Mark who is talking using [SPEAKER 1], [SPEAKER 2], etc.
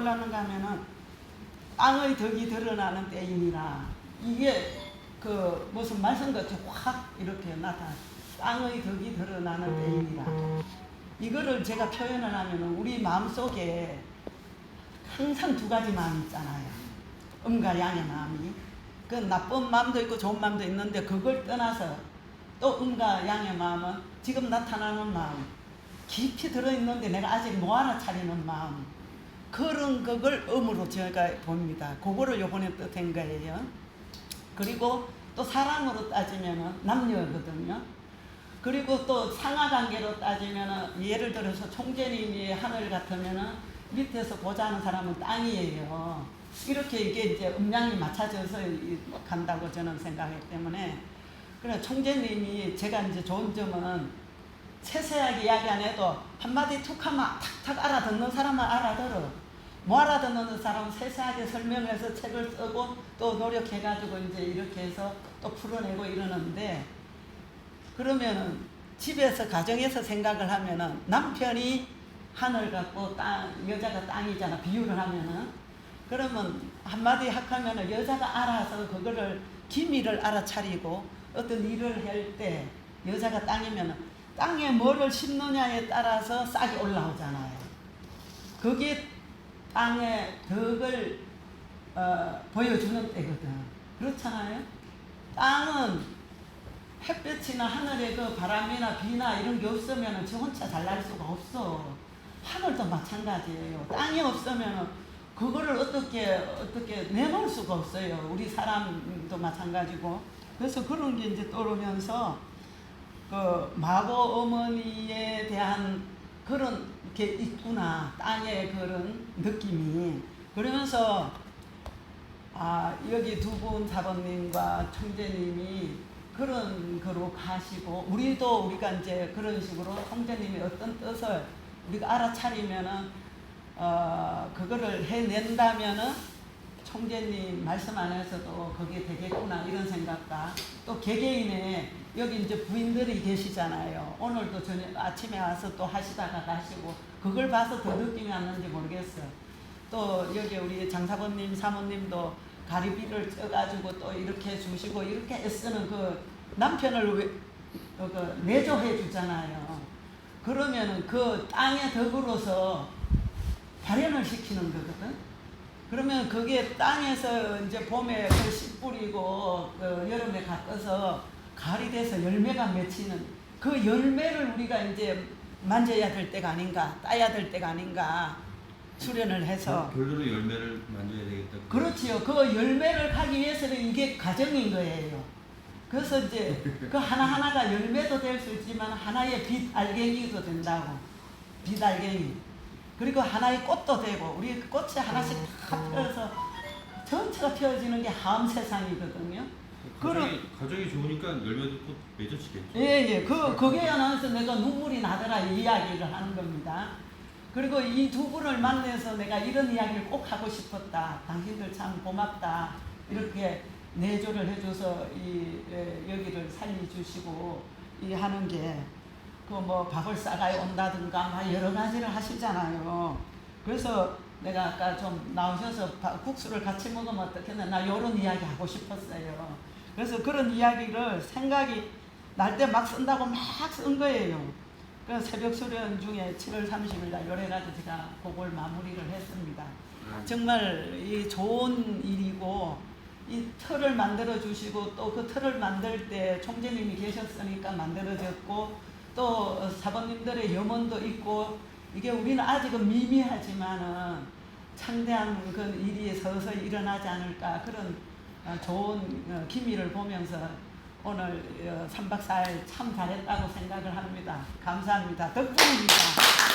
[SPEAKER 1] 올랐는가 하면은 땅의 덕이 드러나는 때이니라 이게 그 무슨 말씀같이 확 이렇게 나타나 땅의 덕이 드러나는 때이니라. 이거를 제가 표현을 하면은 우리 마음속에 항상 두 가지 마음이 있잖아요. 음과 양의 마음이. 그 나쁜 마음도 있고 좋은 마음도 있는데 그걸 떠나서 또 음과 양의 마음은 지금 나타나는 마음. 깊이 들어있는데 내가 아직 못 알아차리는 마음 그런 그걸 음으로 제가 봅니다. 그거를 요번에 뜻한 거예요. 그리고 또 사랑으로 따지면은 남녀거든요. 그리고 또 상하 관계로 따지면은 예를 들어서 총재님이 하늘 같으면은 밑에서 보자하는 사람은 땅이에요. 이렇게 이게 이제 음량이 맞춰져서 이- 간다고 저는 생각하기 때문에 그래 총재님이 제가 이제 좋은 점은 세세하게 이야기 안 해도 한마디 툭 하면 탁탁 알아듣는 사람은 알아들어. 못 알아듣는 사람은 세세하게 설명해서 책을 쓰고 또 노력해가지고 이제 이렇게 해서 또 풀어내고 이러는데 그러면은 집에서 가정에서 생각을 하면은 남편이 하늘 같고 땅 여자가 땅이잖아 비유를 하면은 그러면 한마디 학하면은 여자가 알아서 그거를 기미를 알아차리고 어떤 일을 할 때 여자가 땅이면은 땅에 뭐를 심느냐에 따라서 싹이 올라오잖아요. 그게 땅의 덕을 어, 보여주는 때거든. 그렇잖아요. 땅은 햇볕이나 하늘의 그 바람이나 비나 이런 게 없으면 저 혼자 잘 날 수가 없어. 하늘도 마찬가지예요. 땅이 없으면 그거를 어떻게 어떻게 내놓을 수가 없어요. 우리 사람도 마찬가지고. 그래서 그런 게 이제 떠오르면서 그 마고 어머니에 대한 그런 게 있구나 땅의 그런 느낌이. 그러면서 아 여기 두 분 사범님과 총재님이 그런 거로 가시고 우리도 우리가 이제 그런 식으로 총재님이 어떤 뜻을 우리가 알아차리면은 어 그거를 해낸다면은 총재님 말씀 안에서도 그게 되겠구나 이런 생각과 또 개개인의 여기 이제 부인들이 계시잖아요. 오늘도 저녁 아침에 와서 또 하시다가 가시고 그걸 봐서 더 느낌이 왔는지 모르겠어요. 또 여기 우리 장사범님 사모님도 가리비를 쪄가지고 또 이렇게 주시고 이렇게 애쓰는 그 남편을 왜, 어, 그 내조해 주잖아요. 그러면은 그 땅의 덕으로서 발현을 시키는 거거든. 그러면 그게 땅에서 이제 봄에 그씨 뿌리고 그 여름에 가꿔서 가을이 돼서 열매가 맺히는 그 열매를 우리가 이제 만져야 될 때가 아닌가 따야 될 때가 아닌가 수련을 해서
[SPEAKER 2] 별도로 열매를 만져야 되겠다.
[SPEAKER 1] 그렇지요. 그 열매를 하기 위해서는 이게 과정인 거예요. 그래서 이제 그 하나하나가 열매도 될 수 있지만 하나의 빛 알갱이도 된다고. 빛 알갱이. 그리고 하나의 꽃도 되고 우리 꽃이 하나씩 다 펴서 전체가 펴지는 게 하음 세상이거든요.
[SPEAKER 2] 가정이, 가정이 좋으니까 열매도 또 맺어지겠죠.
[SPEAKER 1] 예, 예. 그, 거기에 나와서 내가 눈물이 나더라 이 이야기를 하는 겁니다. 그리고 이 두 분을 만나서 내가 이런 이야기를 꼭 하고 싶었다. 당신들 참 고맙다. 이렇게 내조를 해줘서 이 에, 여기를 살려주시고 이 하는 게 그 뭐 밥을 싸가요 온다든가 막 여러 가지를 하시잖아요. 그래서 내가 아까 좀 나오셔서 밥- 국수를 같이 먹으면 어떻겠나 나 이런 이야기 하고 싶었어요. 그래서 그런 이야기를 생각이 날 때 막 쓴다고 막 쓴 거예요. 그 새벽 수련 중에 7월 30일 날 요래가지고 제가 그걸 마무리를 했습니다. 정말 이 좋은 일이고 이 틀을 만들어 주시고 또 그 틀을 만들 때 총재님이 계셨으니까 만들어졌고 또 사범님들의 염원도 있고 이게 우리는 아직은 미미하지만은 창대한 그 일이 서서히 일어나지 않을까 그런 어, 좋은 어, 기미를 보면서 오늘 3박 4일 참 잘했다고 생각을 합니다. 감사합니다. 덕분입니다.